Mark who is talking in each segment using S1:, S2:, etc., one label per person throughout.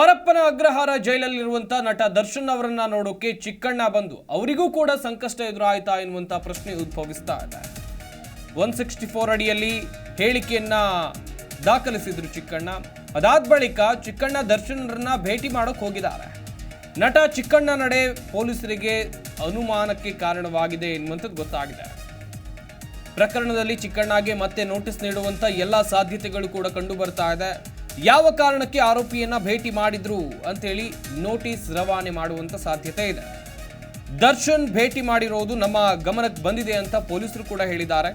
S1: ಪರಪ್ಪನ ಅಗ್ರಹಾರ ಜೈಲಲ್ಲಿರುವಂಥ ನಟ ದರ್ಶನ್ ಅವರನ್ನ ನೋಡೋಕೆ ಚಿಕ್ಕಣ್ಣ ಬಂದು ಅವರಿಗೂ ಕೂಡ ಸಂಕಷ್ಟ ಎದುರಾಯ್ತಾ ಎನ್ನುವಂಥ ಪ್ರಶ್ನೆ ಉದ್ಭವಿಸ್ತಾ ಇದೆ. ಒನ್ ಸಿಕ್ಸ್ಟಿ ಫೋರ್ ಅಡಿಯಲ್ಲಿ ಹೇಳಿಕೆಯನ್ನ ದಾಖಲಿಸಿದ್ರು ಚಿಕ್ಕಣ್ಣ. ಅದಾದ ಬಳಿಕ ಚಿಕ್ಕಣ್ಣ ದರ್ಶನ್ರನ್ನ ಭೇಟಿ ಮಾಡೋಕೆ ಹೋಗಿದ್ದಾರೆ. ನಟ ಚಿಕ್ಕಣ್ಣ ನಡೆ ಪೊಲೀಸರಿಗೆ ಅನುಮಾನಕ್ಕೆ ಕಾರಣವಾಗಿದೆ ಎನ್ನುವಂಥದ್ದು ಗೊತ್ತಾಗಿದೆ. ಪ್ರಕರಣದಲ್ಲಿ ಚಿಕ್ಕಣ್ಣಗೆ ಮತ್ತೆ ನೋಟಿಸ್ ನೀಡುವಂತ ಎಲ್ಲ ಸಾಧ್ಯತೆಗಳು ಕೂಡ ಕಂಡು ಬರ್ತಾ ಇದೆ. ಯಾವ ಕಾರಣಕ್ಕೆ ಆರೋಪಿಯನ್ನ ಭೇಟಿ ಮಾಡಿದ್ರು ಅಂತೇಳಿ ನೋಟಿಸ್ ರವಾನೆ ಮಾಡುವಂತ ಸಾಧ್ಯತೆ ಇದೆ. ದರ್ಶನ್ ಭೇಟಿ ಮಾಡಿರೋದು ನಮ್ಮ ಗಮನಕ್ಕೆ ಬಂದಿದೆ ಅಂತ ಪೊಲೀಸರು ಕೂಡ ಹೇಳಿದ್ದಾರೆ.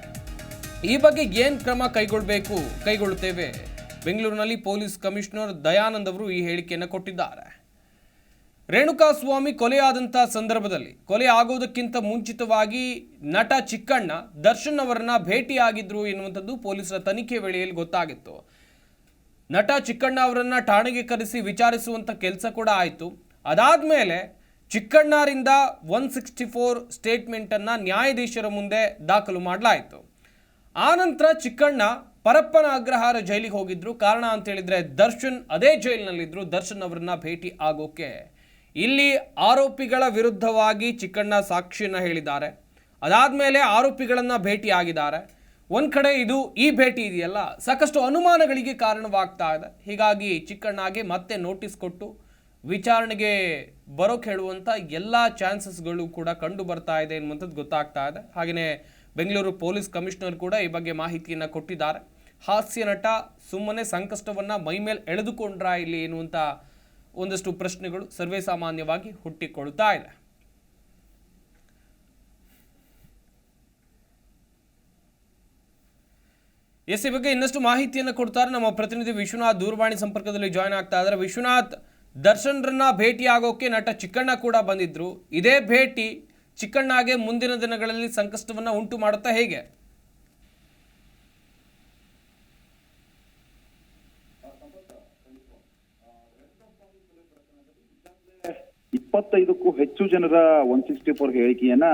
S1: ಈ ಬಗ್ಗೆ ಏನು ಕ್ರಮ ಕೈಗೊಳ್ಳಬೇಕು ಕೈಗೊಳ್ಳುತ್ತೇವೆ? ಬೆಂಗಳೂರಿನಲ್ಲಿ ಪೊಲೀಸ್ ಕಮಿಷನರ್ ದಯಾನಂದ್ ಅವರು ಈ ಹೇಳಿಕೆಯನ್ನು ಕೊಟ್ಟಿದ್ದಾರೆ. ರೇಣುಕಾಸ್ವಾಮಿ ಕೊಲೆಯಾದಂಥ ಸಂದರ್ಭದಲ್ಲಿ, ಕೊಲೆ ಆಗೋದಕ್ಕಿಂತ ಮುಂಚಿತವಾಗಿ ನಟ ಚಿಕ್ಕಣ್ಣ ದರ್ಶನ್ ಅವರನ್ನ ಭೇಟಿಯಾಗಿದ್ರು ಎನ್ನುವಂಥದ್ದು ಪೊಲೀಸರ ತನಿಖೆ ವೇಳೆಯಲ್ಲಿ ಗೊತ್ತಾಗಿತ್ತು. ನಟ ಚಿಕ್ಕಣ್ಣ ಅವರನ್ನು ಠಾಣೆಗೆ ಕರೆಸಿ ವಿಚಾರಿಸುವಂಥ ಕೆಲಸ ಕೂಡ ಆಯಿತು. ಅದಾದ ಮೇಲೆ ಚಿಕ್ಕಣ್ಣರಿಂದ ಒನ್ ಸಿಕ್ಸ್ಟಿ ಫೋರ್ ಸ್ಟೇಟ್ಮೆಂಟನ್ನು ನ್ಯಾಯಾಧೀಶರ ಮುಂದೆ ದಾಖಲು ಮಾಡಲಾಯಿತು. ಆನಂತರ ಚಿಕ್ಕಣ್ಣ ಪರಪ್ಪನ ಅಗ್ರಹಾರ ಜೈಲಿಗೆ ಹೋಗಿದ್ರು. ಕಾರಣ ಅಂತ ಹೇಳಿದ್ರೆ ದರ್ಶನ್ ಅದೇ ಜೈಲಿನಲ್ಲಿದ್ದರು ದರ್ಶನ್ ಅವರನ್ನ ಭೇಟಿ ಆಗೋಕೆ. ಇಲ್ಲಿ ಆರೋಪಿಗಳ ವಿರುದ್ಧವಾಗಿ ಚಿಕ್ಕಣ್ಣ ಸಾಕ್ಷಿಯನ್ನ ಹೇಳಿದ್ದಾರೆ. ಅದಾದ್ಮೇಲೆ ಆರೋಪಿಗಳನ್ನ ಭೇಟಿ ಆಗಿದ್ದಾರೆ ಒಂದ್ ಕಡೆ ಇದು ಈ ಭೇಟಿ ಇದೆಯಲ್ಲ, ಸಾಕಷ್ಟು ಅನುಮಾನಗಳಿಗೆ ಕಾರಣವಾಗ್ತಾ ಇದೆ. ಹೀಗಾಗಿ ಚಿಕ್ಕಣ್ಣಗೆ ಮತ್ತೆ ನೋಟಿಸ್ ಕೊಟ್ಟು ವಿಚಾರಣೆಗೆ ಬರೋಕೆ ಹೇಳುವಂಥ ಎಲ್ಲ ಚಾನ್ಸಸ್ಗಳು ಕೂಡ ಕಂಡು ಬರ್ತಾ ಇದೆ ಎನ್ನುವಂಥದ್ದು ಗೊತ್ತಾಗ್ತಾ ಇದೆ. ಹಾಗೆಯೇ ಬೆಂಗಳೂರು ಪೊಲೀಸ್ ಕಮಿಷನರ್ ಕೂಡ ಈ ಬಗ್ಗೆ ಮಾಹಿತಿಯನ್ನು ಕೊಟ್ಟಿದ್ದಾರೆ. ಹಾಸ್ಯ ನಟ ಸುಮ್ಮನೆ ಸಂಕಷ್ಟವನ್ನು ಮೈಮೇಲೆ ಎಳೆದುಕೊಂಡ್ರ ಇಲ್ಲಿ ಎನ್ನುವಂಥ ಒಂದಷ್ಟು ಪ್ರಶ್ನೆಗಳು ಸರ್ವೇಸಾಮಾನ್ಯವಾಗಿ ಹುಟ್ಟಿಕೊಳ್ತಾ ಇದೆ. ಎಸ್ ಈ ಬಗ್ಗೆ ಇನ್ನಷ್ಟು ಮಾಹಿತಿಯನ್ನು ಕೊಡ್ತಾರೆ ನಮ್ಮ ಪ್ರತಿನಿಧಿ ವಿಶ್ವನಾಥ್ ದೂರವಾಣಿ ಸಂಪರ್ಕದಲ್ಲಿ ಜಾಯ್ನ್ ಆಗ್ತಾ ಇದ್ದಾರೆ. ವಿಶ್ವನಾಥ್, ದರ್ಶನ್ರನ್ನ ಭೇಟಿ ಆಗೋಕೆ ನಟ ಚಿಕ್ಕಣ್ಣ ಕೂಡ ಬಂದಿದ್ರು. ಇದೇ ಭೇಟಿ ಚಿಕ್ಕಣ್ಣಗೆ ಮುಂದಿನ ದಿನಗಳಲ್ಲಿ ಸಂಕಷ್ಟವನ್ನ ಉಂಟು ಮಾಡುತ್ತಾ ಹೇಗೆ?
S2: ಇಪ್ಪತ್ತೈದಕ್ಕೂ ಹೆಚ್ಚು ಜನರ ಒನ್ ಸಿಕ್ಸ್ಟಿ ಫೋರ್ ಹೇಳಿಕೆಯನ್ನ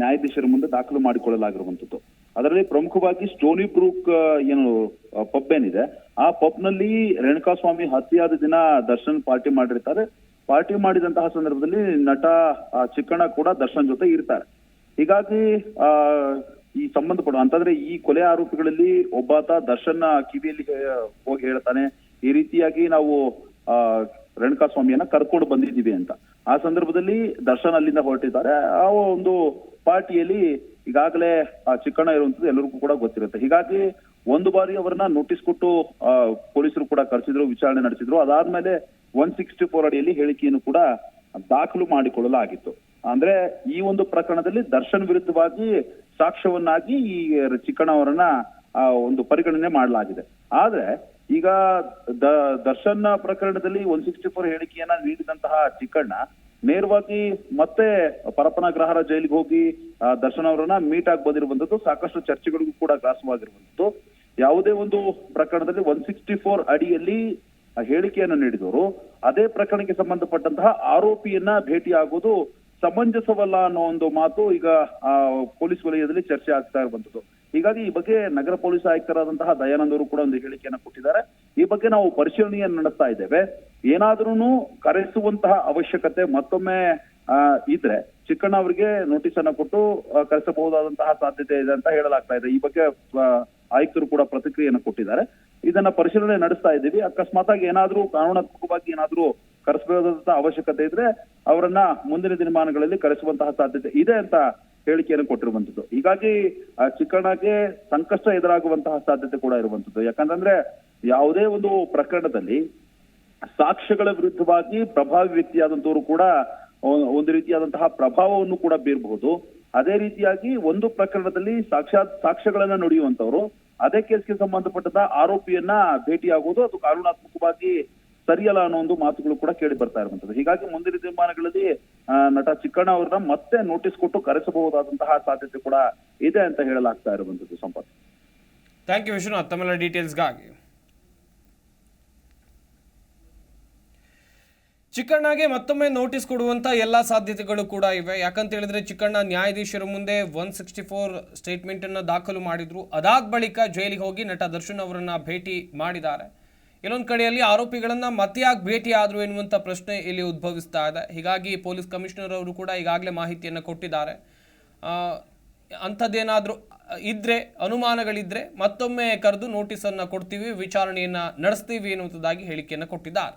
S2: ನ್ಯಾಯಾಧೀಶರ ಮುಂದೆ ದಾಖಲು ಮಾಡಿಕೊಳ್ಳಲಾಗಿರುವಂತದ್ದು ಅದರಲ್ಲಿ ಪ್ರಮುಖವಾಗಿ ಸ್ಟೋನಿ ಬ್ರೂಕ್ ಏನು ಪಬ್ ಏನಿದೆ, ಆ ಪಬ್ನಲ್ಲಿ ರೇಣುಕಾಸ್ವಾಮಿ ಹತ್ಯೆಯಾದ ದಿನ ದರ್ಶನ್ ಪಾರ್ಟಿ ಮಾಡಿರ್ತಾರೆ. ಪಾರ್ಟಿ ಮಾಡಿದಂತಹ ಸಂದರ್ಭದಲ್ಲಿ ನಟ ಚಿಕ್ಕಣ್ಣ ಕೂಡ ದರ್ಶನ್ ಜೊತೆ ಇರ್ತಾರೆ. ಹೀಗಾಗಿ, ಆ, ಈ ಸಂಬಂಧಪಡುವ ಅಂತಂದ್ರೆ ಈ ಕೊಲೆ ಆರೋಪಿಗಳಲ್ಲಿ ಒಬ್ಬಾತ ದರ್ಶನ್ ಕಿವಿಯಲ್ಲಿ ಹೋಗಿ ಹೇಳ್ತಾನೆ, ಈ ರೀತಿಯಾಗಿ ನಾವು, ಆ ರೇಣುಕಾ ಸ್ವಾಮಿಯನ್ನ ಕರ್ಕೊಂಡು ಬಂದಿದ್ದೀವಿ ಅಂತ. ಆ ಸಂದರ್ಭದಲ್ಲಿ ದರ್ಶನ್ ಅಲ್ಲಿಂದ ಹೊರಟಿದ್ದಾರೆ. ಆ ಒಂದು ಪಾರ್ಟಿಯಲ್ಲಿ ಈಗಾಗಲೇ ಚಿಕ್ಕಣ್ಣ ಇರುವಂತದ್ದು ಎಲ್ಲರಿಗೂ ಕೂಡ ಗೊತ್ತಿರುತ್ತೆ. ಹೀಗಾಗಿ ಒಂದು ಬಾರಿ ಅವರನ್ನ ನೋಟಿಸ್ ಕೊಟ್ಟು ಪೊಲೀಸರು ಕೂಡ ಕರೆಸಿದ್ರು, ವಿಚಾರಣೆ ನಡೆಸಿದ್ರು. ಅದಾದ್ಮೇಲೆ ಒನ್ ಸಿಕ್ಸ್ಟಿ ಫೋರ್ ಅಡಿಯಲ್ಲಿ ಹೇಳಿಕೆಯನ್ನು ಕೂಡ ದಾಖಲು ಮಾಡಿಕೊಳ್ಳಲಾಗಿತ್ತು. ಅಂದ್ರೆ ಈ ಒಂದು ಪ್ರಕರಣದಲ್ಲಿ ದರ್ಶನ್ ವಿರುದ್ಧವಾಗಿ ಸಾಕ್ಷ್ಯವನ್ನಾಗಿ ಈ ಚಿಕ್ಕಣ್ಣ ಅವರನ್ನ ಒಂದು ಪರಿಗಣನೆ ಮಾಡಲಾಗಿದೆ. ಆದ್ರೆ ಈಗ ದರ್ಶನ್ ಪ್ರಕರಣದಲ್ಲಿ ಒನ್ ಸಿಕ್ಸ್ಟಿ ಫೋರ್ ಹೇಳಿಕೆಯನ್ನ ನೀಡಿದಂತಹ ಚಿಕ್ಕಣ್ಣ ನೇರವಾಗಿ ಮತ್ತೆ ಪರಪನಗ್ರಹಾರ ಜೈಲಿಗೆ ಹೋಗಿ ದರ್ಶನ ಅವರನ್ನ ಮೀಟ್ ಆಗಿ ಬಂದಿರುವಂತದ್ದು ಸಾಕಷ್ಟು ಚರ್ಚೆಗಳಿಗೂ ಕೂಡ ಗ್ರಾಸವಾಗಿರುವಂತದ್ದು ಯಾವುದೇ ಒಂದು ಪ್ರಕರಣದಲ್ಲಿ ಒನ್ ಸಿಕ್ಸ್ಟಿ ಫೋರ್ ಅಡಿಯಲ್ಲಿ ಹೇಳಿಕೆಯನ್ನು ನೀಡಿದವರು, ಅದೇ ಪ್ರಕರಣಕ್ಕೆ ಸಂಬಂಧಪಟ್ಟಂತಹ ಆರೋಪಿಯನ್ನ ಭೇಟಿಯಾಗೋದು ಸಮಂಜಸವಲ್ಲ ಅನ್ನೋ ಒಂದು ಮಾತು ಈಗ ಪೊಲೀಸ್ ವಲಯದಲ್ಲಿ ಚರ್ಚೆ ಆಗ್ತಾ ಇರುವಂತದ್ದು ಹೀಗಾಗಿ ಈ ಬಗ್ಗೆ ನಗರ ಪೊಲೀಸ್ ಆಯುಕ್ತರಾದಂತಹ ದಯಾನಂದ್ ಅವರು ಕೂಡ ಒಂದು ಹೇಳಿಕೆಯನ್ನು ಕೊಟ್ಟಿದ್ದಾರೆ. ಈ ಬಗ್ಗೆ ನಾವು ಪರಿಶೀಲನೆಯನ್ನು ನಡೆಸ್ತಾ ಇದ್ದೇವೆ. ಏನಾದ್ರೂ ಕರೆಸುವಂತಹ ಅವಶ್ಯಕತೆ ಮತ್ತೊಮ್ಮೆ ಇದ್ರೆ ಚಿಕ್ಕಣ್ಣ ಅವರಿಗೆ ನೋಟಿಸ್ ಅನ್ನ ಕೊಟ್ಟು ಕರೆಸಬಹುದಾದಂತಹ ಸಾಧ್ಯತೆ ಇದೆ ಅಂತ ಹೇಳಲಾಗ್ತಾ ಇದೆ. ಈ ಬಗ್ಗೆ ಆಯುಕ್ತರು ಕೂಡ ಪ್ರತಿಕ್ರಿಯೆಯನ್ನು ಕೊಟ್ಟಿದ್ದಾರೆ. ಇದನ್ನ ಪರಿಶೀಲನೆ ನಡೆಸ್ತಾ ಇದ್ದೀವಿ. ಅಕಸ್ಮಾತ್ ಆಗಿ ಏನಾದ್ರೂ ಕಾನೂನಾತ್ಮಕವಾಗಿ ಏನಾದ್ರೂ ಕರೆಸಬಹುದಾದಂತಹ ಅವಶ್ಯಕತೆ ಇದ್ರೆ ಅವರನ್ನ ಮುಂದಿನ ದಿನಮಾನಗಳಲ್ಲಿ ಕರೆಸುವಂತಹ ಸಾಧ್ಯತೆ ಇದೆ ಅಂತ ಹೇಳಿಕೆಯನ್ನು ಕೊಟ್ಟಿರುವಂತದ್ದು ಹೀಗಾಗಿ ಚಿಕ್ಕಣ್ಣಗೆ ಸಂಕಷ್ಟ ಎದುರಾಗುವಂತಹ ಸಾಧ್ಯತೆ ಕೂಡ ಇರುವಂತದ್ದು ಯಾಕಂತಂದ್ರೆ, ಯಾವುದೇ ಒಂದು ಪ್ರಕರಣದಲ್ಲಿ ಸಾಕ್ಷ್ಯಗಳ ವಿರುದ್ಧವಾಗಿ ಪ್ರಭಾವಿ ವ್ಯಕ್ತಿಯಾದಂತವರು ಕೂಡ ಒಂದು ರೀತಿಯಾದಂತಹ ಪ್ರಭಾವವನ್ನು ಕೂಡ ಬೀರಬಹುದು. ಅದೇ ರೀತಿಯಾಗಿ ಒಂದು ಪ್ರಕರಣದಲ್ಲಿ ಸಾಕ್ಷಾತ್ ಸಾಕ್ಷ್ಯಗಳನ್ನ ನುಡಿಯುವಂತವರು ಅದೇ ಕೇಸ್ಗೆ ಸಂಬಂಧಪಟ್ಟಂತ ಆರೋಪಿಯನ್ನ ಭೇಟಿಯಾಗುವುದು ಅದು ಕಾನೂನಾತ್ಮಕವಾಗಿ ಸರಿಯಲ್ಲ ಅನ್ನೋ ಒಂದು ಮಾತುಗಳು ಕೂಡ ಕೇಳಿ ಬರ್ತಾ ಇರುವಂತದ್ದು ಹೀಗಾಗಿ ಮುಂದಿನ ದಿನಮಾನಗಳಲ್ಲಿ ನಟ ಚಿಕ್ಕಣ್ಣ ಅವ್ರನ್ನ ಮತ್ತೆ ನೋಟಿಸ್ ಕೊಟ್ಟು ಕರೆಸಬಹುದಾದಂತಹ ಸಾಧ್ಯತೆ ಕೂಡ ಇದೆ ಅಂತ ಹೇಳಲಾಗ್ತಾ ಇರುವಂತದ್ದು ಸಂಪತ್.
S1: ಥ್ಯಾಂಕ್ ಯು ವಿಶ್ವನಾಥ್ ತಮ್ಮೆಲ್ಲ ಡೀಟೇಲ್ಸ್ಗಾಗಿ ಚಿಕ್ಕಣ್ಣಗೆ ಮತ್ತೊಮ್ಮೆ ನೋಟಿಸ್ ಕೊಡುವಂತ ಎಲ್ಲ ಸಾಧ್ಯತೆಗಳು ಕೂಡ ಇವೆ. ಯಾಕಂತ ಹೇಳಿದ್ರೆ ಚಿಕ್ಕಣ್ಣ ನ್ಯಾಯಾಧೀಶರ ಮುಂದೆ ಒನ್ ಸಿಕ್ಸ್ಟಿ ಫೋರ್ ಸ್ಟೇಟ್ಮೆಂಟ್ ಅನ್ನು ದಾಖಲು ಮಾಡಿದ್ರು. ಅದಾದ ಬಳಿಕ ಜೈಲಿಗೆ ಹೋಗಿ ನಟ ದರ್ಶನ್ ಅವರನ್ನ ಭೇಟಿ ಮಾಡಿದ್ದಾರೆ.
S3: ಕೆಲವೊಂದು ಕಡೆಯಲ್ಲಿ ಆರೋಪಿಗಳನ್ನು ಮತ್ತೆಯಾಗಿ ಭೇಟಿ ಆದ್ರು ಎನ್ನುವಂಥ ಪ್ರಶ್ನೆ ಇಲ್ಲಿ ಉದ್ಭವಿಸ್ತಾ ಇದೆ. ಹೀಗಾಗಿ ಪೊಲೀಸ್ ಕಮಿಷನರ್ ಅವರು ಕೂಡ ಈಗಾಗಲೇ ಮಾಹಿತಿಯನ್ನು ಕೊಟ್ಟಿದ್ದಾರೆ. ಅಂಥದ್ದೇನಾದರೂ ಇದ್ರೆ, ಅನುಮಾನಗಳಿದ್ರೆ ಮತ್ತೊಮ್ಮೆ ಕರೆದು ನೋಟಿಸನ್ನು ಕೊಡ್ತೀವಿ, ವಿಚಾರಣೆಯನ್ನ ನಡೆಸ್ತೀವಿ ಎನ್ನುವಂಥದ್ದಾಗಿ ಹೇಳಿಕೆಯನ್ನು ಕೊಟ್ಟಿದ್ದಾರೆ.